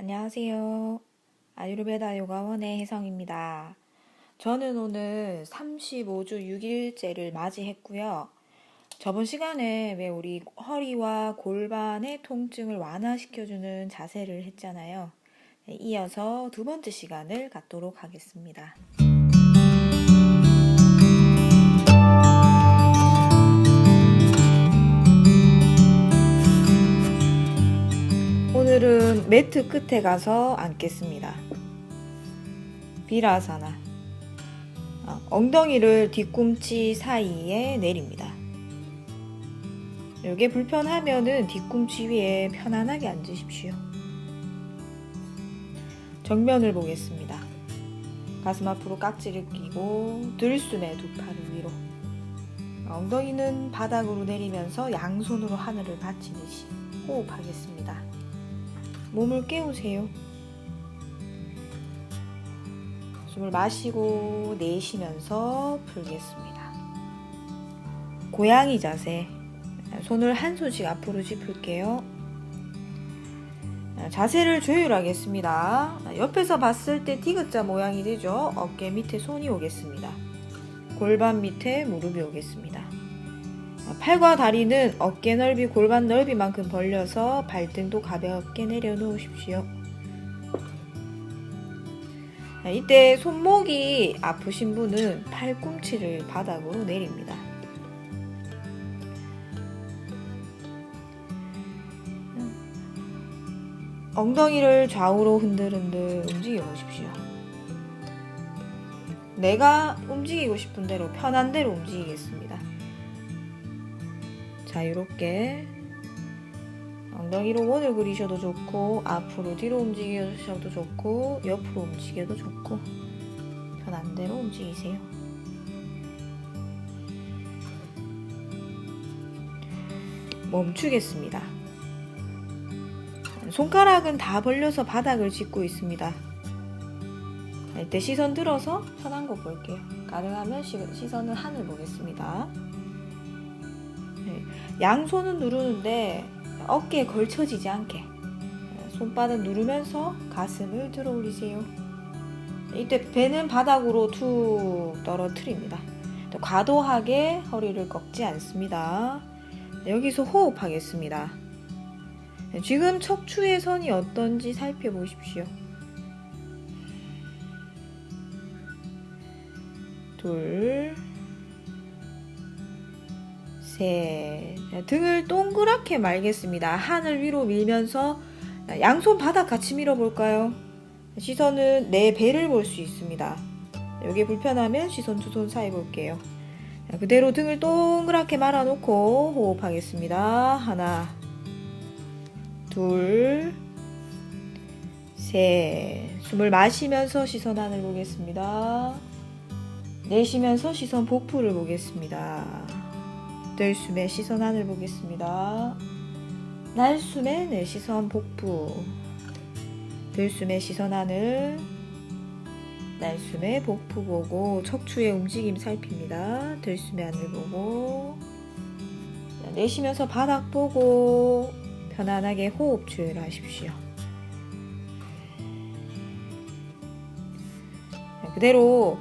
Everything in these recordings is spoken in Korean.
안녕하세요. 아유르베다 요가원의 혜성입니다. 저는 오늘 35주 6일째를 맞이했고요. 저번 시간에 왜 우리 허리와 골반의 통증을 완화시켜주는 자세를 했잖아요. 네, 이어서 두 번째 시간을 갖도록 하겠습니다. 오늘은 매트 끝에 가서 앉겠습니다. 비라사나. 어, 엉덩이를 뒤꿈치 사이에 내립니다. 이게 불편하면은 뒤꿈치 위에 편안하게 앉으십시오. 정면을 보겠습니다. 가슴 앞으로 깍지를 끼고 들숨에 두 팔을 위로. 엉덩이는 바닥으로 내리면서 양손으로 하늘을 받치듯이 호흡하겠습니다. 몸을 깨우세요. 숨을 마시고 내쉬면서 풀겠습니다. 고양이 자세. 손을 한 손씩 앞으로 짚을게요. 자세를 조율하겠습니다. 옆에서 봤을 때 디귿자 모양이 되죠. 어깨 밑에 손이 오겠습니다. 골반 밑에 무릎이 오겠습니다. 팔과 다리는 어깨 넓이, 골반 넓이만큼 벌려서 발등도 가볍게 내려놓으십시오. 이때 손목이 아프신 분은 팔꿈치를 바닥으로 내립니다. 엉덩이를 좌우로 흔들흔들 움직여 보십시오. 내가 움직이고 싶은 대로 편한 대로 움직이겠습니다. 자유롭게 엉덩이로 원을 그리셔도 좋고 앞으로 뒤로 움직여셔도 좋고 옆으로 움직여도 좋고 편한 대로 움직이세요. 멈추겠습니다. 손가락은 다 벌려서 바닥을 짚고 있습니다. 이때 시선 들어서 편한 거 볼게요. 가능하면 시, 시선은 하늘 보겠습니다. 네, 양손은 누르는데 어깨에 걸쳐지지 않게 손바닥 누르면서 가슴을 들어 올리세요. 이때 배는 바닥으로 툭 떨어뜨립니다. 과도하게 허리를 꺾지 않습니다. 여기서 호흡하겠습니다. 지금 척추의 선이 어떤지 살펴보십시오. 둘, 셋. 등을 동그랗게 말겠습니다. 하늘 위로 밀면서 양손 바닥 같이 밀어볼까요? 시선은 내 배를 볼 수 있습니다. 여기 불편하면 시선 두 손 사이 볼게요. 그대로 등을 동그랗게 말아놓고 호흡하겠습니다. 하나, 둘, 셋. 숨을 마시면서 시선 하늘 보겠습니다. 내쉬면서 시선 복부를 보겠습니다. 들숨에 시선 하늘 보겠습니다. 날숨에 내 시선 복부. 들숨에 시선 하늘. 날숨에 복부 보고 척추의 움직임 살핍니다. 들숨에 하늘 보고. 내쉬면서 바닥 보고 편안하게 호흡 조율 하십시오. 그대로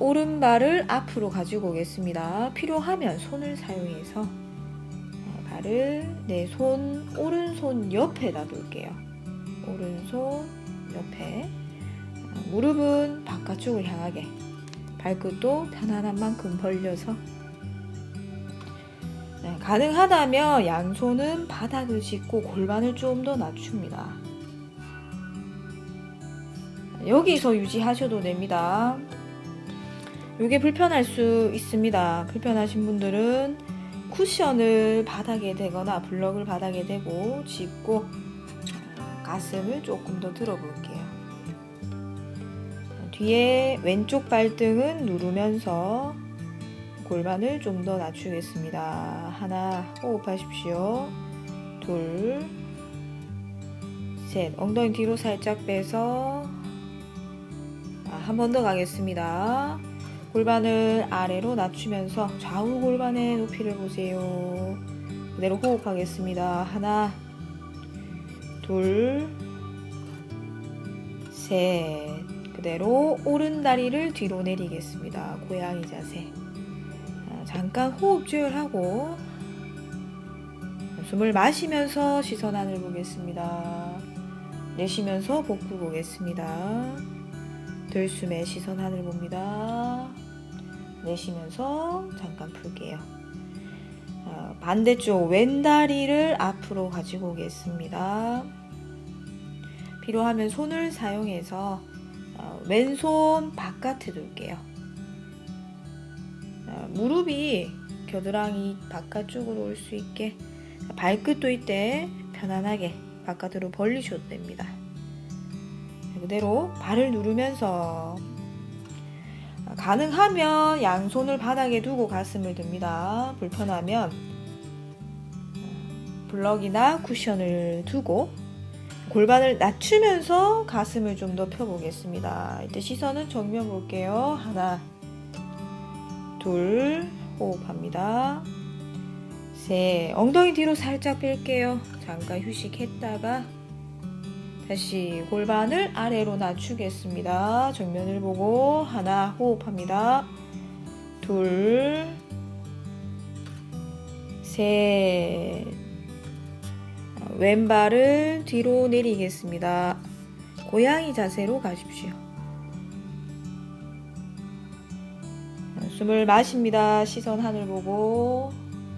오른발을 앞으로 가지고 오겠습니다. 필요하면 손을 사용해서 발을 내 손 오른손 옆에다 둘게요. 오른손 옆에 무릎은 바깥쪽을 향하게 발끝도 편안한 만큼 벌려서 네, 가능하다면 양손은 바닥을 짚고 골반을 좀 더 낮춥니다. 여기서 유지하셔도 됩니다. 이게 불편할 수 있습니다. 불편하신 분들은 쿠션을 바닥에 대거나 블럭을 바닥에 대고 짚고 가슴을 조금 더 들어볼게요. 뒤에 왼쪽 발등은 누르면서 골반을 좀 더 낮추겠습니다. 하나 호흡하십시오. 둘, 셋. 엉덩이 뒤로 살짝 빼서 한번 더 가겠습니다. 골반을 아래로 낮추면서 좌우 골반의 높이를 보세요. 그대로 호흡하겠습니다. 하나, 둘, 셋. 그대로 오른 다리를 뒤로 내리겠습니다. 고양이 자세. 아, 잠깐 호흡 조율하고 숨을 마시면서 시선 하늘 보겠습니다. 내쉬면서 복부 보겠습니다. 들숨에 시선 하늘 봅니다. 내쉬면서 잠깐 풀게요. 아, 반대쪽 왼다리를 앞으로 가지고 오겠습니다. 필요하면 손을 사용해서 어, 왼손 바깥에 둘게요. 어, 무릎이 겨드랑이 바깥쪽으로 올 수 있게 발끝도 이때 편안하게 바깥으로 벌리셔도 됩니다. 그대로 발을 누르면서 어, 가능하면 양손을 바닥에 두고 가슴을 듭니다. 불편하면 어, 블럭이나 쿠션을 두고 골반을 낮추면서 가슴을 좀 더 펴보겠습니다. 이때 시선은 정면 볼게요. 하나, 둘, 호흡합니다. 셋, 엉덩이 뒤로 살짝 뺄게요. 잠깐 휴식했다가 다시 골반을 아래로 낮추겠습니다. 정면을 보고 하나 호흡합니다. 둘, 셋, 왼발을 뒤로 내리겠습니다. 고양이 자세로 가십시오. 숨을 마십니다. 시선 하늘 보고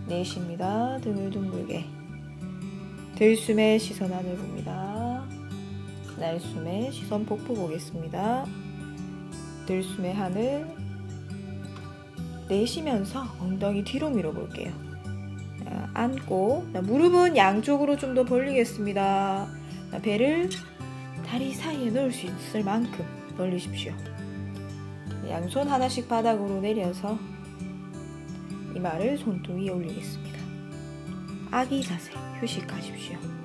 내쉽니다. 등을 둥글게. 들숨에 시선 하늘 봅니다. 날숨에 시선 복부 보겠습니다. 들숨에 하늘 내쉬면서 엉덩이 뒤로 밀어볼게요. 자, 무릎은 양쪽으로 좀 더 벌리겠습니다. 자, 배를 다리 사이에 넣을 수 있을 만큼 벌리십시오. 양손 하나씩 바닥으로 내려서 이마를 손등 위에 올리겠습니다. 아기 자세 휴식하십시오.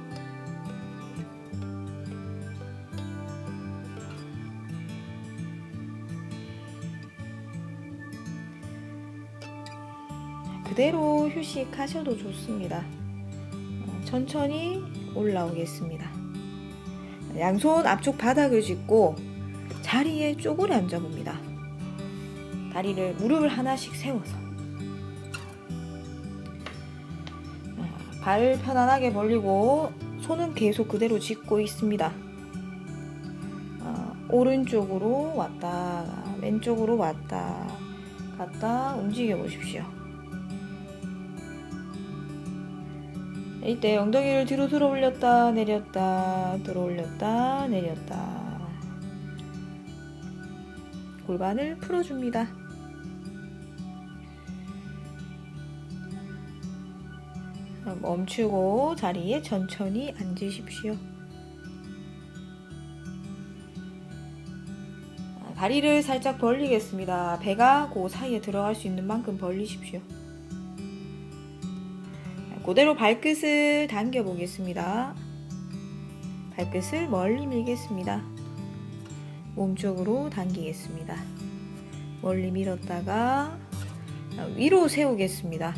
그대로 휴식하셔도 좋습니다. 어, 천천히 올라오겠습니다. 양손 앞쪽 바닥을 짚고 자리에 쪼그려 앉아 봅니다. 다리를 무릎을 하나씩 세워서 어, 발 편안하게 벌리고 손은 계속 그대로 짚고 있습니다. 어, 오른쪽으로 왔다 왼쪽으로 왔다 갔다 움직여 보십시오. 이때 엉덩이를 뒤로 들어 올렸다 내렸다 들어 올렸다 내렸다 골반을 풀어줍니다. 멈추고 자리에 천천히 앉으십시오. 다리를 살짝 벌리겠습니다. 배가 그 사이에 들어갈 수 있는 만큼 벌리십시오. 그대로 발끝을 당겨 보겠습니다. 발끝을 멀리 밀겠습니다. 몸쪽으로 당기겠습니다. 멀리 밀었다가 위로 세우겠습니다.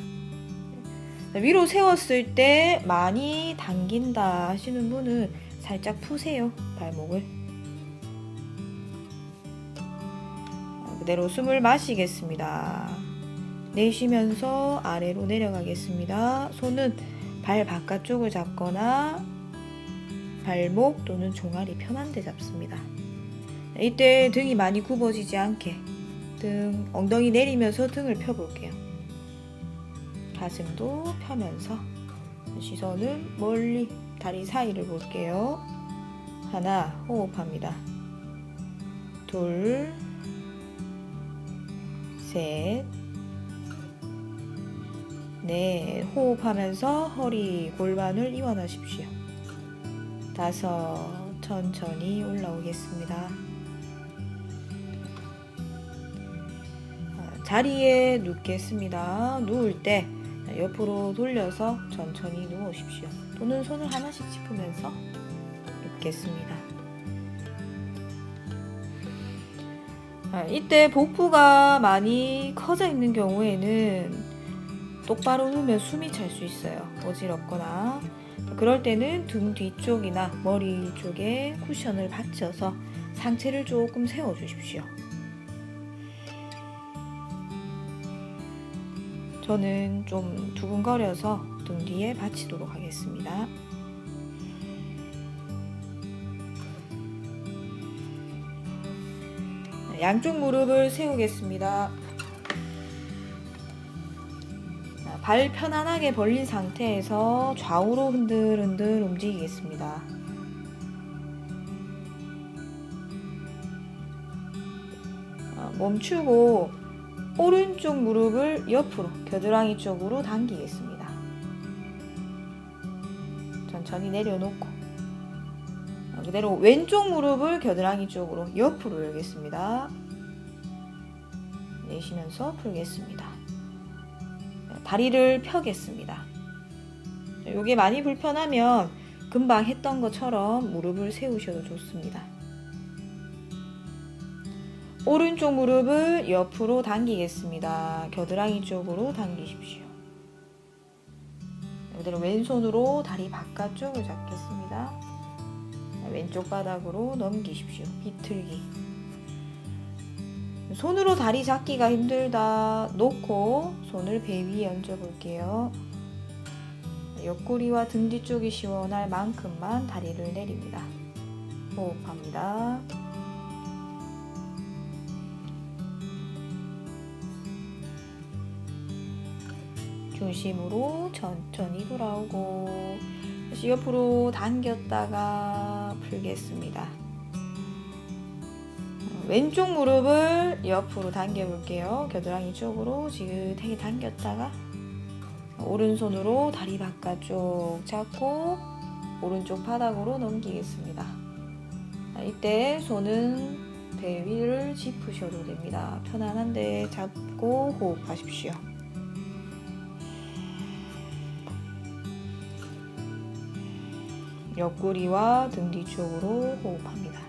위로 세웠을 때 많이 당긴다 하시는 분은 살짝 푸세요. 발목을. 그대로 숨을 마시겠습니다. 내쉬면서 아래로 내려가겠습니다. 손은 발 바깥쪽을 잡거나 발목 또는 종아리 편한 데 잡습니다. 이때 등이 많이 굽어지지 않게 등 엉덩이 내리면서 등을 펴볼게요. 가슴도 펴면서 시선은 멀리 다리 사이를 볼게요. 하나 호흡합니다. 둘, 셋, 넷 호흡하면서 허리 골반을 이완하십시오. 다섯 천천히 올라오겠습니다. 자리에 눕겠습니다. 누울 때 옆으로 돌려서 천천히 누우십시오. 또는 손을 하나씩 짚으면서 눕겠습니다. 이때 복부가 많이 커져 있는 경우에는 똑바로 누우면 숨이 찰 수 있어요. 어지럽거나. 그럴 때는 등 뒤쪽이나 머리 쪽에 쿠션을 받쳐서 상체를 조금 세워 주십시오. 저는 좀 두근거려서 등 뒤에 받치도록 하겠습니다. 양쪽 무릎을 세우겠습니다. 발 편안하게 벌린 상태에서 좌우로 흔들흔들 움직이겠습니다. 어, 멈추고 오른쪽 무릎을 옆으로 겨드랑이 쪽으로 당기겠습니다. 천천히 내려놓고 어, 그대로 왼쪽 무릎을 겨드랑이 쪽으로 옆으로 열겠습니다. 내쉬면서 풀겠습니다. 네, 다리를 펴겠습니다. 이게 많이 불편하면 금방 했던 것처럼 무릎을 세우셔도 좋습니다. 오른쪽 무릎을 옆으로 당기겠습니다. 겨드랑이 쪽으로 당기십시오. 그대로 왼손으로 다리 바깥쪽을 잡겠습니다. 왼쪽 바닥으로 넘기십시오. 비틀기. 손으로 다리 잡기가 힘들다 놓고 손을 배 위에 얹어 볼게요. 옆구리와 등 뒤쪽이 시원할 만큼만 다리를 내립니다. 호흡합니다. 중심으로 천천히 돌아오고 다시 옆으로 당겼다가 풀겠습니다. 왼쪽 무릎을 옆으로 당겨 볼게요. 겨드랑이 쪽으로 지긋하게 당겼다가 오른손으로 다리 바깥쪽 잡고 오른쪽 바닥으로 넘기겠습니다. 이때 손은 배 위를 짚으셔도 됩니다. 편안한데 잡고 호흡하십시오. 옆구리와 등 뒤쪽으로 호흡합니다.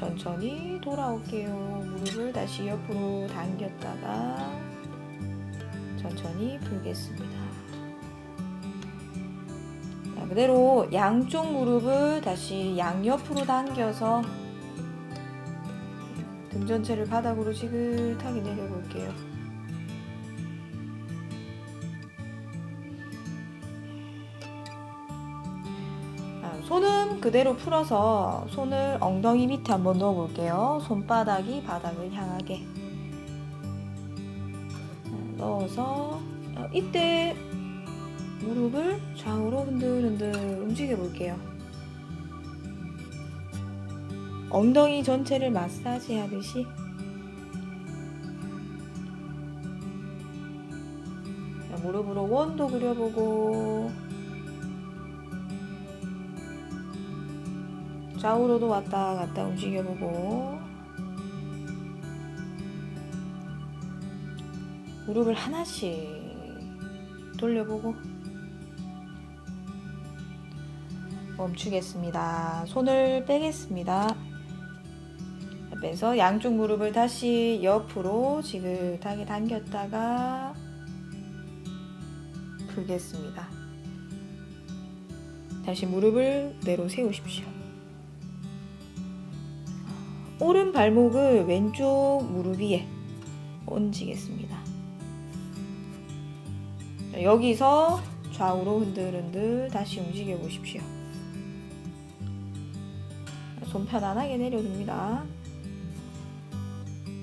천천히 돌아올게요. 무릎을 다시 옆으로 당겼다가 천천히 풀겠습니다. 자, 그대로 양쪽 무릎을 다시 양옆으로 당겨서 등 전체를 바닥으로 지긋하게 내려볼게요. 아, 손은 그대로 풀어서 손을 엉덩이 밑에 한번 넣어 볼게요. 손바닥이 바닥을 향하게 아, 넣어서 어, 이때 무릎을 좌우로 흔들흔들 움직여 볼게요. 엉덩이 전체를 마사지 하듯이 자, 무릎으로 원도 그려보고 좌우로도 왔다 갔다 움직여보고 무릎을 하나씩 돌려보고 멈추겠습니다. 손을 빼겠습니다. 빼서 양쪽 무릎을 다시 옆으로 지긋하게 당겼다가 풀겠습니다. 다시 무릎을 내로 세우십시오. 오른 발목을 왼쪽 무릎 위에 얹이겠습니다. 여기서 좌우로 흔들흔들 다시 움직여 보십시오. 손 편안하게 내려둡니다.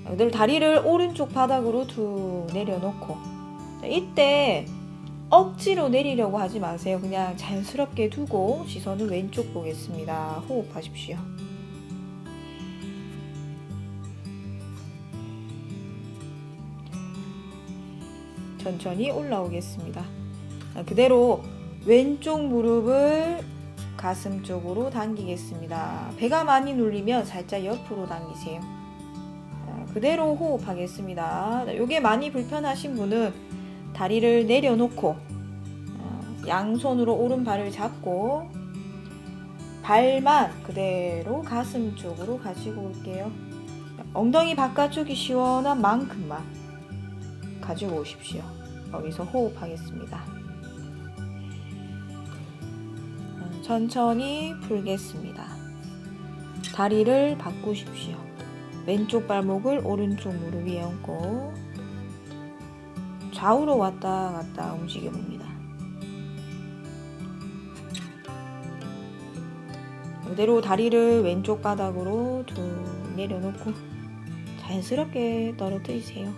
그대로 다리를 오른쪽 바닥으로 툭 내려놓고 이때 억지로 내리려고 하지 마세요. 그냥 자연스럽게 두고 시선을 왼쪽 보겠습니다. 호흡하십시오. 천천히 올라오겠습니다. 그대로 왼쪽 무릎을 가슴 쪽으로 당기겠습니다. 배가 많이 눌리면 살짝 옆으로 당기세요. 그대로 호흡하겠습니다. 이게 많이 불편하신 분은 다리를 내려놓고 양손으로 오른발을 잡고 발만 그대로 가슴 쪽으로 가지고 올게요. 엉덩이 바깥쪽이 시원한 만큼만 가지고 오십시오. 여기서 호흡하겠습니다. 음, 천천히 풀겠습니다. 다리를 바꾸십시오. 왼쪽 발목을 오른쪽 무릎 위에 얹고 좌우로 왔다 갔다 움직여 봅니다. 그대로 다리를 왼쪽 바닥으로 두 내려놓고 자연스럽게 떨어뜨리세요.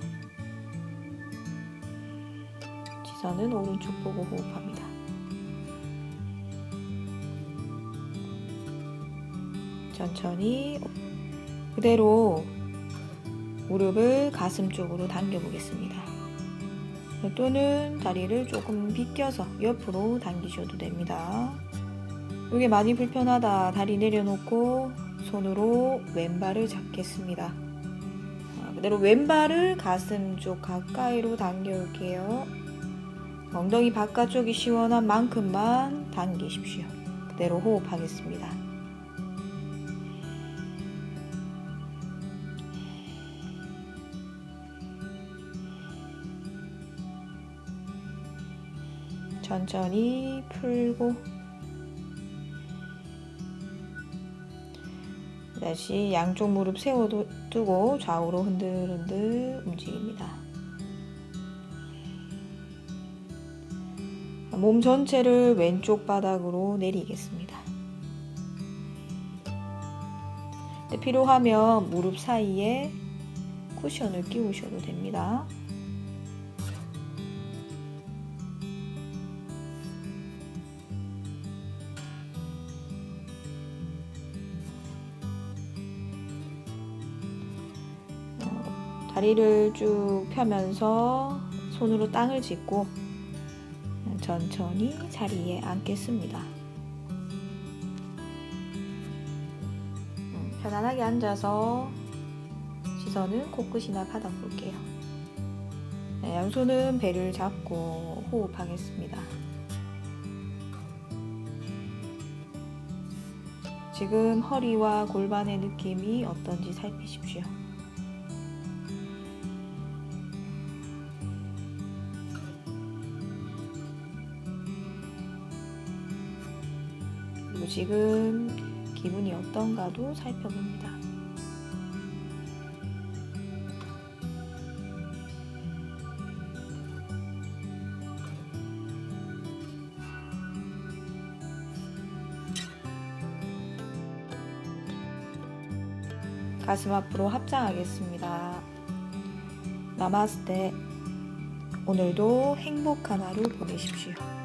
시선은 오른쪽 보고 호흡합니다. 천천히 그대로 무릎을 가슴 쪽으로 당겨 보겠습니다. 또는 다리를 조금 비껴서 옆으로 당기셔도 됩니다. 이게 많이 불편하다. 다리 내려놓고 손으로 왼발을 잡겠습니다. 아, 그대로 왼발을 가슴 쪽 가까이로 당겨 올게요. 엉덩이 바깥쪽이 시원한 만큼만 당기십시오. 그대로 호흡하겠습니다. 천천히 풀고 다시 양쪽 무릎 세워두고 좌우로 흔들흔들 움직입니다. 몸 전체를 왼쪽 바닥으로 내리겠습니다. 네, 필요하면 무릎 사이에 쿠션을 끼우셔도 됩니다. 다리를 쭉 펴면서 손으로 땅을 짚고 천천히 자리에 앉겠습니다. 음, 편안하게 앉아서 시선은 코끝이나 바닥 볼게요. 네, 양손은 배를 잡고 호흡하겠습니다. 지금 허리와 골반의 느낌이 어떤지 살피십시오. 그리고 지금 기분이 어떤가도 살펴봅니다. 가슴 앞으로 합장하겠습니다. 나마스테. 오늘도 행복한 하루 보내십시오.